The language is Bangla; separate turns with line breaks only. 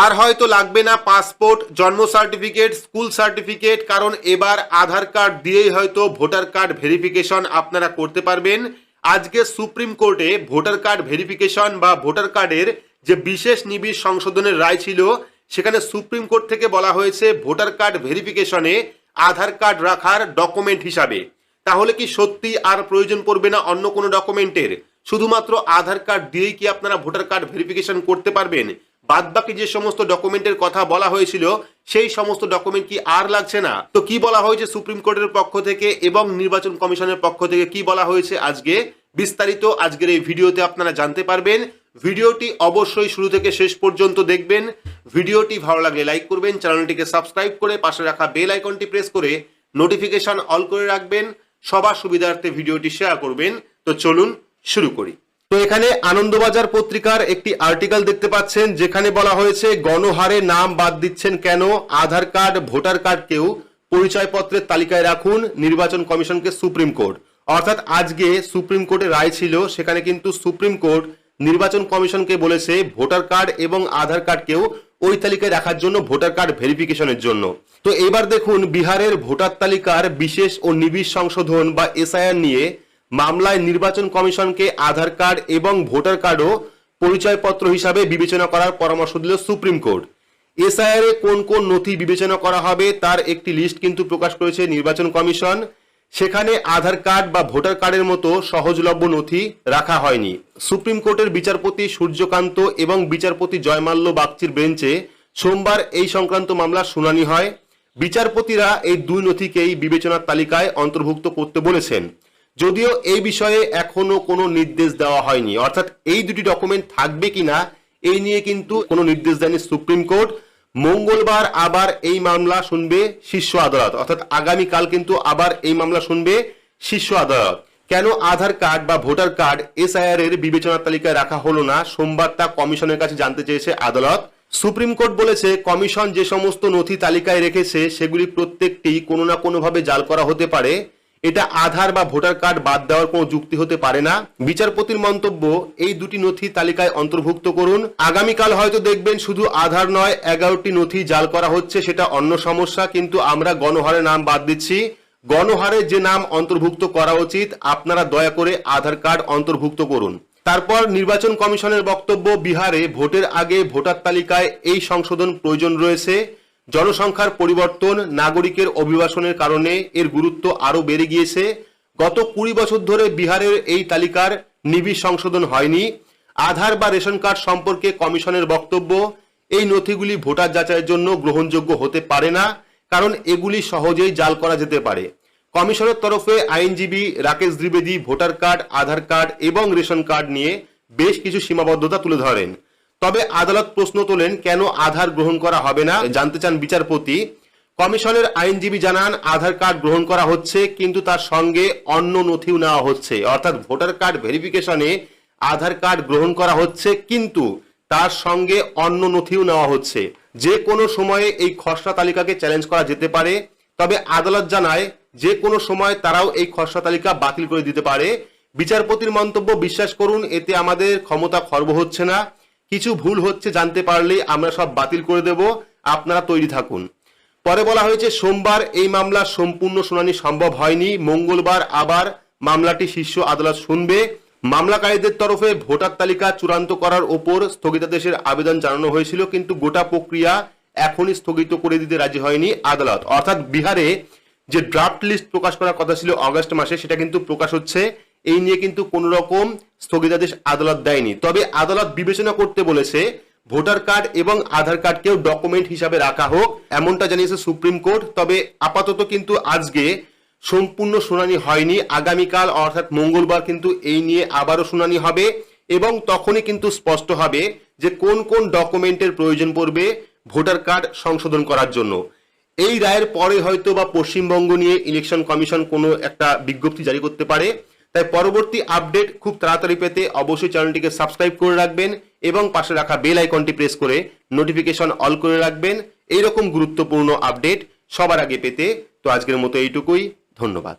আর হয়তো লাগবে না পাসপোর্ট, জন্ম সার্টিফিকেট, স্কুল সার্টিফিকেট, কারণ এবার আধার কার্ড দিয়েই হয়তো ভোটার কার্ড ভেরিফিকেশন আপনারা করতে পারবেন। আজকে সুপ্রিম কোর্টে ভোটার কার্ড ভেরিফিকেশন বা ভোটার কার্ডের যে বিশেষ নিবিড় সংশোধনের রায় ছিল, সেখানে সুপ্রিম কোর্ট থেকে বলা হয়েছে ভোটার কার্ড ভেরিফিকেশনে আধার কার্ড রাখার ডকুমেন্ট হিসাবে। তাহলে কি সত্যি আর প্রয়োজন পড়বে না অন্য কোনো ডকুমেন্টের? শুধুমাত্র আধার কার্ড দিয়েই কি আপনারা ভোটার কার্ড ভেরিফিকেশন করতে পারবেন? বাদবাকি যে সমস্ত ডকুমেন্টের কথা বলা হয়েছিল, সেই সমস্ত ডকুমেন্ট কি আর লাগছে না? তো কি বলা হয়েছে সুপ্রিম কোর্টের পক্ষ থেকে এবং নির্বাচন কমিশনের পক্ষ থেকে? কি বলা হয়েছে আজকে? বিস্তারিত আজকের এই ভিডিওতে আপনারা জানতে পারবেন। ভিডিওটি অবশ্যই শুরু থেকে শেষ পর্যন্ত দেখবেন। ভিডিওটি ভালো লাগলে লাইক করবেন, চ্যানেলটিকে সাবস্ক্রাইব করে পাশে রাখা বেল আইকনটি প্রেস করে নোটিফিকেশন অল করে রাখবেন। সবার সুবিধার্থে ভিডিওটি শেয়ার করবেন। তো চলুন শুরু করি। তো এখানে আনন্দবাজার পত্রিকার একটি আর্টিকেল দেখতে পাচ্ছেন, যেখানে বলা হয়েছে, গণহারে নাম বাদ দিচ্ছেন কেন? আধার কার্ড, ভোটার কার্ডকেও পরিচয়পত্রের তালিকায় রাখুন, নির্বাচন কমিশনকে সুপ্রিম কোর্ট। অর্থাৎ আজকে সুপ্রিম কোর্টের রায় ছিল, সেখানে কিন্তু সুপ্রিম কোর্ট নির্বাচন কমিশনকে বলেছে, ভোটার কার্ড এবং আধার কার্ডকেও ওই তালিকায় রাখার জন্য ভোটার কার্ড ভেরিফিকেশনের জন্য। তো এবার দেখুন, বিহারের ভোটার তালিকার বিশেষ ও নিবিড় সংশোধন বা এসআইআর নিয়ে মামলায় নির্বাচন কমিশনকে আধার কার্ড এবং ভোটার কার্ডও পরিচয়পত্র হিসাবে বিবেচনা করার পরামর্শ দিল সুপ্রিম কোর্ট। এসআইআর এ কোন কোন নথি বিবেচনা করা হবে তার একটি লিস্ট কিন্তু প্রকাশ করেছে নির্বাচন কমিশন। সেখানে আধার কার্ড বা ভোটার কার্ডের মতো সহজলভ্য নথি রাখা হয়নি। সুপ্রিম কোর্টের বিচারপতি সূর্যকান্ত এবং বিচারপতি জয়মাল্য বাগচির বেঞ্চে সোমবার এই সংক্রান্ত মামলার শুনানি হয়। বিচারপতিরা এই দুই নথিকেই বিবেচনার তালিকায় অন্তর্ভুক্ত করতে বলেছেন। যদিও এই বিষয়ে এখনও কোনো নির্দেশ দেওয়া হয়নি। অর্থাৎ এই দুটি ডকুমেন্ট থাকবে কিনা, এই নিয়ে কিন্তু কোনো নির্দেশ দেয়নি সুপ্রিম কোর্ট। মঙ্গলবার আবার এই মামলা শুনবে শীর্ষ আদালত। অর্থাৎ আগামীকাল কিন্তু আবার এই মামলা শুনবে শীর্ষ আদালত। কেন আধার কার্ড বা ভোটার কার্ড এসআইআর এর বিবেচনার তালিকায় রাখা হলো না, সোমবার তা কমিশনের কাছে জানতে চেয়েছে আদালত। সুপ্রিম কোর্ট বলেছে, কমিশন যে সমস্ত নথি তালিকায় রেখেছে, সেগুলি প্রত্যেকটি কোনো না কোনোভাবে জাল করা হতে পারে। এটা আধার বা ভোটার কার্ড বাদ দেওয়ার কোনো যুক্তি হতে পারে না। বিচারপতির মন্তব্য, এই দুটি নথি তালিকায় অন্তর্ভুক্ত করুন। আগামীকাল হয়তো দেখবেন শুধু আধার নয়, এগারোটি নথি জাল করা হচ্ছে, সেটা অন্য সমস্যা, কিন্তু আমরা গণহারে নাম বাদ দিচ্ছি। গণহারে যে নাম অন্তর্ভুক্ত করা উচিত, আপনারা দয়া করে আধার কার্ড অন্তর্ভুক্ত করুন। তারপর নির্বাচন কমিশনের বক্তব্য, বিহারে ভোটের আগে ভোটার তালিকায় এই সংশোধন প্রয়োজন রয়েছে। জনসংখ্যার পরিবর্তন নাগরিকের অভিবাসনের কারণে এর গুরুত্ব আরও বেড়ে গিয়েছে। গত কুড়ি বছর ধরে বিহারের এই তালিকার নিবিড় সংশোধন হয়নি। আধার বা রেশন কার্ড সম্পর্কে কমিশনের বক্তব্য, এই নথিগুলি ভোটার যাচাইয়ের জন্য গ্রহণযোগ্য হতে পারে না, কারণ এগুলি সহজেই জাল করা যেতে পারে। কমিশনের তরফে আইনজীবী রাকেশ দ্বিবেদী ভোটার কার্ড, আধার কার্ড এবং রেশন কার্ড নিয়ে বেশ কিছু সীমাবদ্ধতা তুলে ধরেন। তবে আদালত প্রশ্ন তোলেন, কেন আধার গ্রহণ করা হবে না? জানতে চান বিচারপতি। কমিশনের আইনজীবী জানান, আধার কার্ড গ্রহণ করা হচ্ছে, কিন্তু তার সঙ্গে অন্য নথিও নেওয়া হচ্ছে। অর্থাৎ ভোটার কার্ড ভেরিফিকেশনে আধার কার্ড গ্রহণ করা হচ্ছে, কিন্তু তার সঙ্গে অন্য নথিও নেওয়া হচ্ছে। যে কোনো সময়ে এই খসড়া তালিকাকে চ্যালেঞ্জ করা যেতে পারে, তবে আদালত জানায়, যে কোনো সময় তারাও এই খসড়া তালিকা বাতিল করে দিতে পারে। বিচারপতির মন্তব্য বিশ্বাস করুন, এতে আমাদের ক্ষমতা খর্ব হচ্ছে না। কিছু ভুল হচ্ছে জানতে পারলেই আমরা সব বাতিল করে দেব। আপনারা তৈরি থাকুন। পরে বলা হয়েছে, সোমবার এই মামলার সম্পূর্ণ শুনানি সম্ভব হয়নি। মঙ্গলবার আবার মামলাটি শীর্ষ আদালত শুনবে। মামলাকারীদের তরফে ভোটার তালিকা চূড়ান্ত করার ওপর স্থগিতাদেশের আবেদন জানানো হয়েছিল, কিন্তু গোটা প্রক্রিয়া এখনই স্থগিত করে দিতে রাজি হয়নি আদালত। অর্থাৎ বিহারে যে ড্রাফট লিস্ট প্রকাশ করার কথা ছিল অগস্ট মাসে, সেটা কিন্তু প্রকাশ হচ্ছে। এই নিয়ে কিন্তু কোন রকম স্থগিতাদেশ আদালত দেয়নি। তবে আদালত বিবেচনা করতে বলেছে, ভোটার কার্ড এবং আধার কার্ডকেও ডকুমেন্ট হিসাবে রাখা হোক, এমনটা জানিয়েছে সুপ্রিম কোর্ট। তবে আপাতত কিন্তু আজকে সম্পূর্ণ শুনানি হয়নি। আগামীকাল, অর্থাৎ মঙ্গলবার কিন্তু এই নিয়ে আবারও শুনানি হবে এবং তখনই কিন্তু স্পষ্ট হবে যে কোন কোন ডকুমেন্টের প্রয়োজন পড়বে ভোটার কার্ড সংশোধন করার জন্য। এই রায়ের পরে হয়তো বা পশ্চিমবঙ্গ নিয়ে ইলেকশন কমিশন কোনো একটা বিজ্ঞপ্তি জারি করতে পারে। তাই পরবর্তী আপডেট খুব তাড়াতাড়ি পেতে অবশ্যই চ্যানেলটিকে সাবস্ক্রাইব করে রাখবেন এবং পাশে রাখা বেল আইকনটি প্রেস করে নোটিফিকেশন অল করে রাখবেন। এইরকম গুরুত্বপূর্ণ আপডেট সবার আগে পেতে তো আজকের মতো এইটুকুই। ধন্যবাদ।